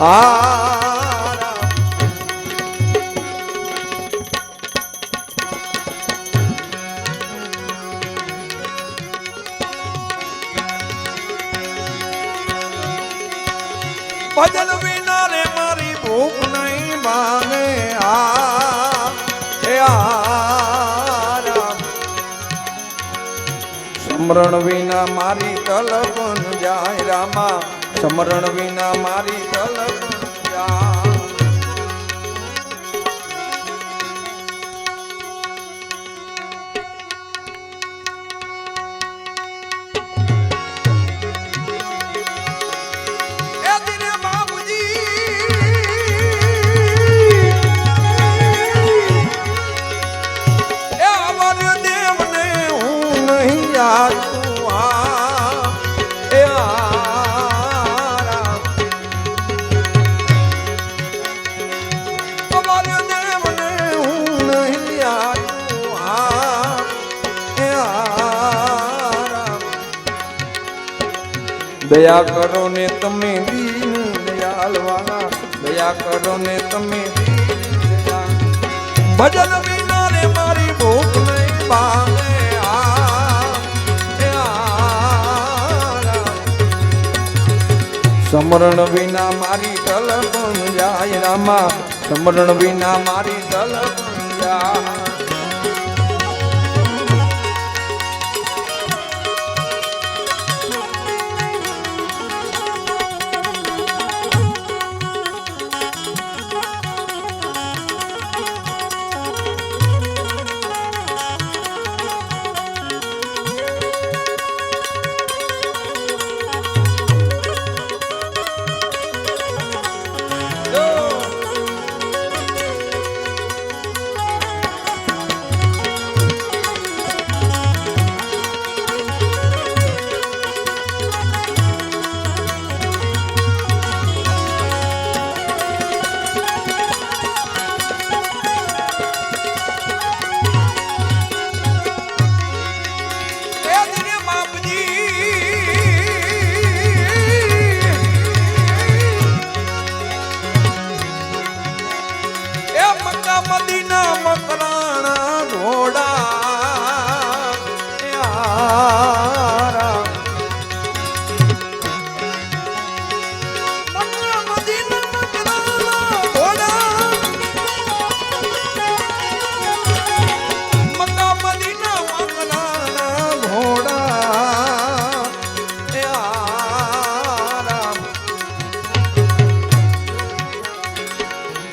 આ સમરણ વિના મારી તલપ જાય રામા. સમરણ વિના મારી તલપ જાય. દયા કરો ને તમે દીન દયાલ વાલા દયા કરો ને તમે ભજન વિના રે મારી ભૂખ નહીં પામે. સમરણ વિના મારી તલ જાય રામા, સમરણ વિના મારી તલ જાય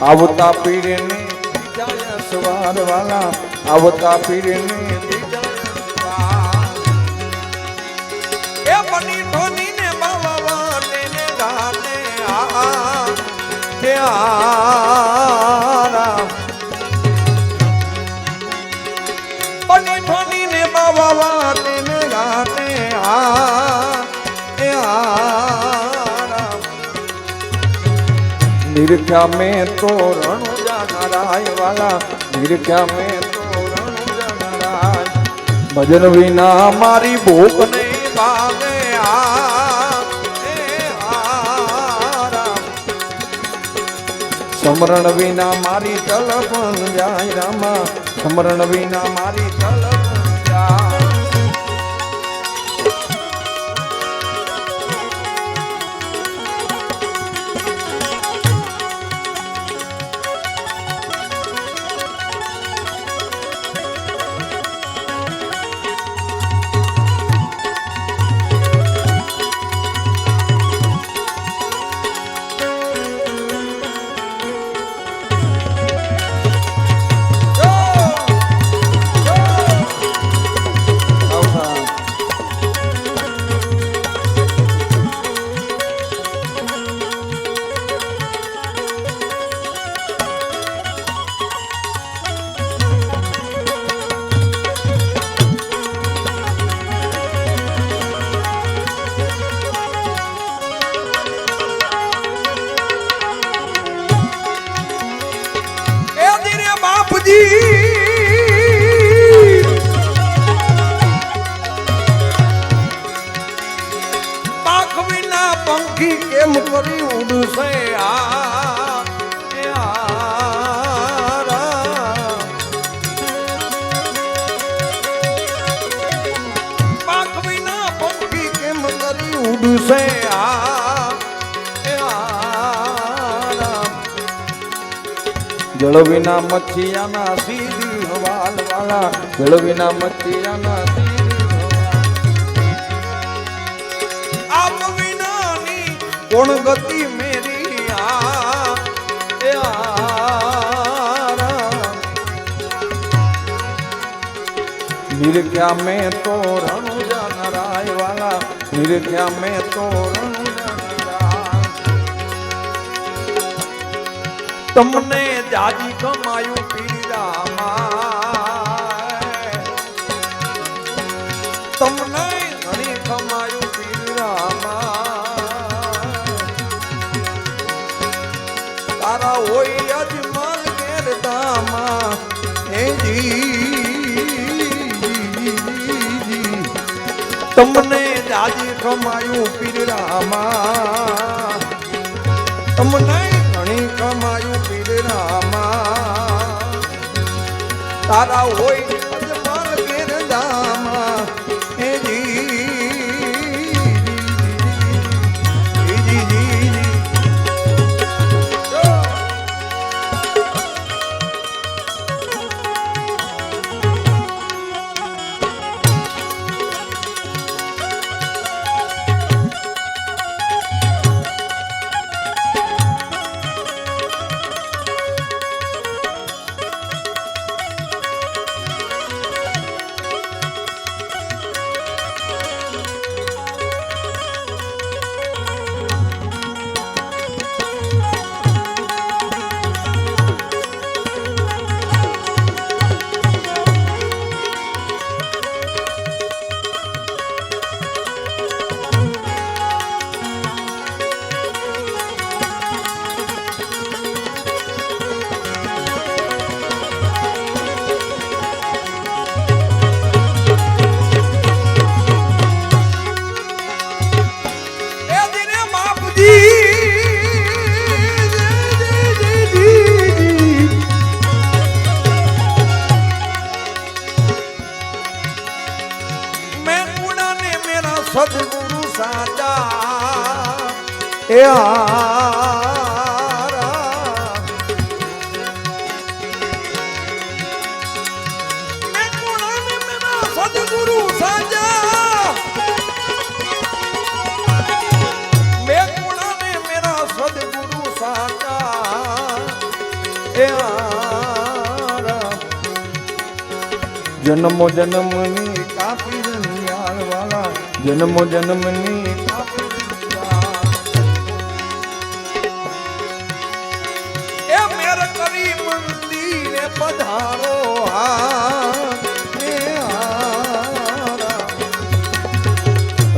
આવતા પીરને બીજાય સવાર વાલા આવતા સવાર. એ બની ધોની ને બાવા ને આ નિરખ્યા મેં તો રણુ જાનારાય વાલા. નિરખ્યા મેં તો રણુ જાનારાય. ભજન વિના મારી ભૂખ નહીં આરામ. સમરણ વિના મારી તલપણ જાય રામા. સમરણ વિના મારી તલપણ જાય કેમ કરી ઉડશે આ. પાંખ વિના પંખી કેમ કરી ઉડશે આ જળ વિના મચ્છિયાના સીધી હવાલ વાલા જળ વિના મચ્છિયાના કોણ ગતિ મેરી આ આરા. મેં તો રણુજા નરાય વાલા નિરખ્યા મેં તો તમને જાજી કમાયું તમને જાજી કમાયું પીરામાં તમને ઘણી કમાયું પીરામાં તારા હોય જન્મો જન્મની કાપી જન્મો જન્મની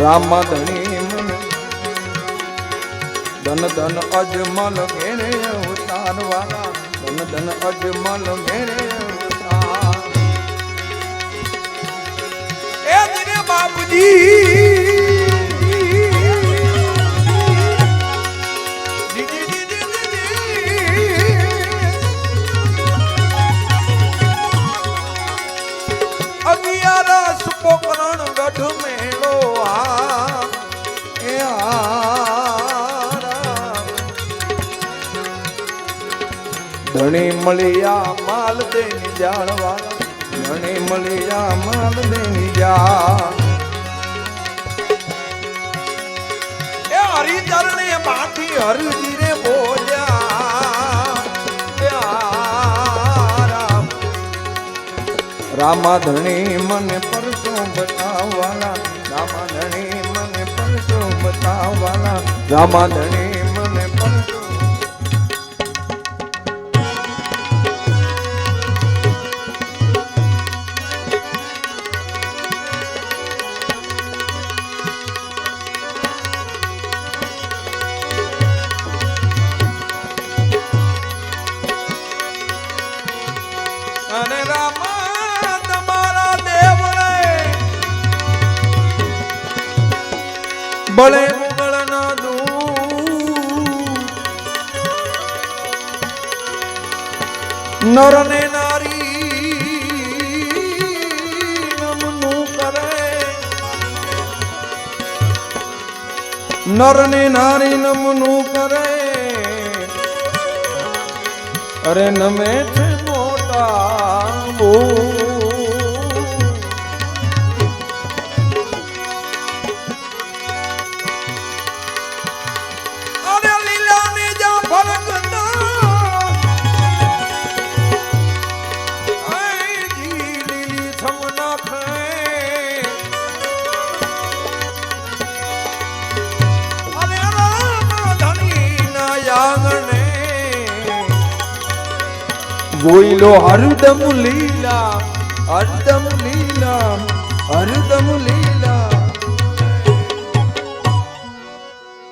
રામા ધણી ધન ધન અજમલ ઘેરે ઉતારવા, ધન ધન અજમલ ઘેરે એ બાપજી. અગિયારસ પોકરણ ગઢ મેળો મળ્યા માલ દેની જાણવાળા ધણી મળ્યા માલ દેની જા એ હરિચરણે માથી હરિજીરે બોલ્યા રામા ધણી મને પરસો બતાવવાના, રામા ધણી મને પરસો બતાવવાના, રામા ધણી બળે મુગળ નો નર ને નારી નમનું કરે. નર ને નારી નમનું કરે. અરે નમે છે મોટા હરદમ લીલા હરદમ લીલા હરદમ